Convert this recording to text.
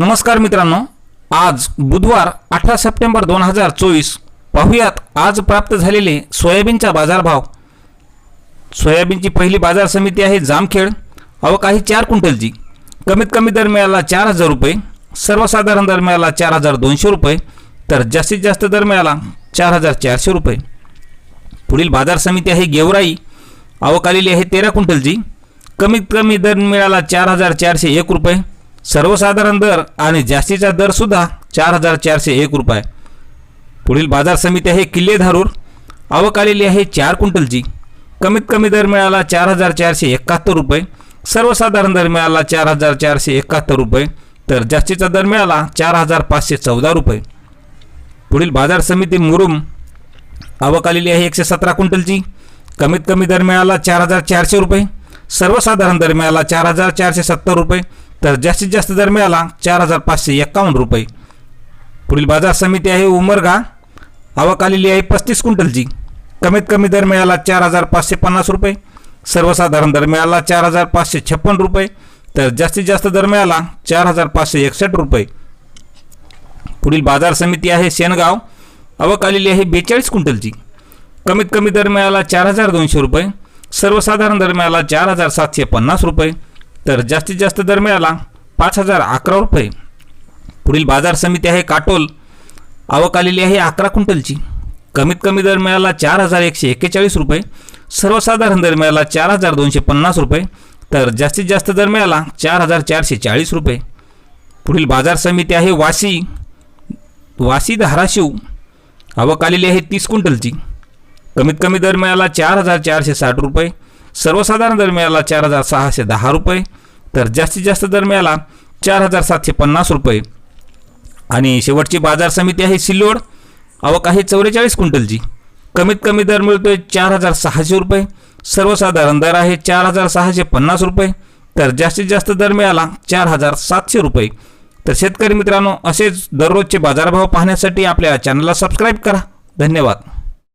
नमस्कार मित्रांनो आज बुधवार अठरा सप्टेंबर दोन हजार चोवीस. पाहुयात आज प्राप्त झालेले सोयाबीनचा बाजारभाव. सोयाबीनची पहिली बाजार समिती आहे जामखेड. अवकाही चार क्विंटलची. कमीत कमी दर मिळाला चार हजार रुपये. सर्वसाधारण दर मिळाला चार हजार दोनशे रुपये. तर जास्तीत जास्त दर मिळाला चार हजार चारशे रुपये. पुढील बाजार समिती आहे गेवराई. आवक आलेली आहे तेरा क्विंटलची. कमीत कमी दर मिळाला चार हजार चारशे एक रुपये. सर्वसाधारण दर आणि जास्तीचा दरसुद्धा चार हजार चारशे एक रुपये. पुढील बाजार समिती आहे किल्ले धारूर. आवक आलेली आहे चार क्विंटलची कमीत कमी दर मिळाला चार हजार चारशे एकाहत्तर रुपये. सर्वसाधारण दर मिळाला चार हजार चारशे एकाहत्तर रुपये. तर जास्तीचा दर मिळाला चार हजार पाचशे चौदा रुपये. पुढील बाजार समिती मुरुम. आवक आलेली आहे एकशे सतरा क्विंटलची कमीत कमी दर मिळाला चार हजार चारशे रुपये. सर्वसाधारण दर मिळाला चार हजार चारशे सत्तर रुपये तर जास्तीत जास्त दर मिळाला चार हजार पाचशे एक्कावन्न रुपये. पुढील बाजार समिती आहे उमरगा. आवक आलेली आहे पस्तीस क्विंटलची. कमीत कमी दर मिळाला चार हजार पाचशे पन्नास रुपये. सर्वसाधारण दर मिळाला चार हजार पाचशे छप्पन रुपये तर जास्तीत जास्त दर मिळाला चार हजार पाचशे एकसष्ट रुपये. पुढील बाजार समिती आहे शेनगाव. आवक आलेली आहे बेचाळीस क्विंटलची. कमीत कमी दर मिळाला चार हजार दोनशे रुपये सर्वसाधारण दर मिळाला चार हजार सातशे पन्नास रुपये तर जास्तीत जास्त दर मिळाला पाच हजार अकरा रुपये. पुढील बाजार समिती आहे काटोल. आवक आलेली आहे अकरा क्विंटलची. कमीत कमी दर मिळाला चार हजार एकशे एक्केचाळीस रुपये सर्वसाधारण दर मिळाला चार हजार दोनशे पन्नास रुपये तर जास्तीत जास्त दर मिळाला चार हजार चारशे चाळीस रुपये. पुढील बाजार समिती आहे वाशी. वाशी धाराशिव. आवक आलेली आहे तीस क्विंटलची. कमीत कमी दर मिळाला चार हजार चारशे साठ रुपये सर्वसाधारण दर मिळाला चार हजार सहाशे दहा रुपये तर जास्तीत जास्त दर मिळाला चार हजार सातशे पन्नास रुपये. आणि शेवटची बाजार समिती आहे सिल्लोड आवक आहे चौवेचाळीस क्विंटलची. कमीत कमी दर मिळतोय चार हजार सहाशे रुपये सर्वसाधारण दर आहे चार हजार सहाशे पन्नास रुपये तर जास्तीत जास्त दर मिळाला चार हजार सातशे रुपये. तर शेतकरी मित्रांनो असेच दररोजचे बाजारभाव पाहण्यासाठी आपल्या चॅनलला सबस्क्राईब करा. धन्यवाद.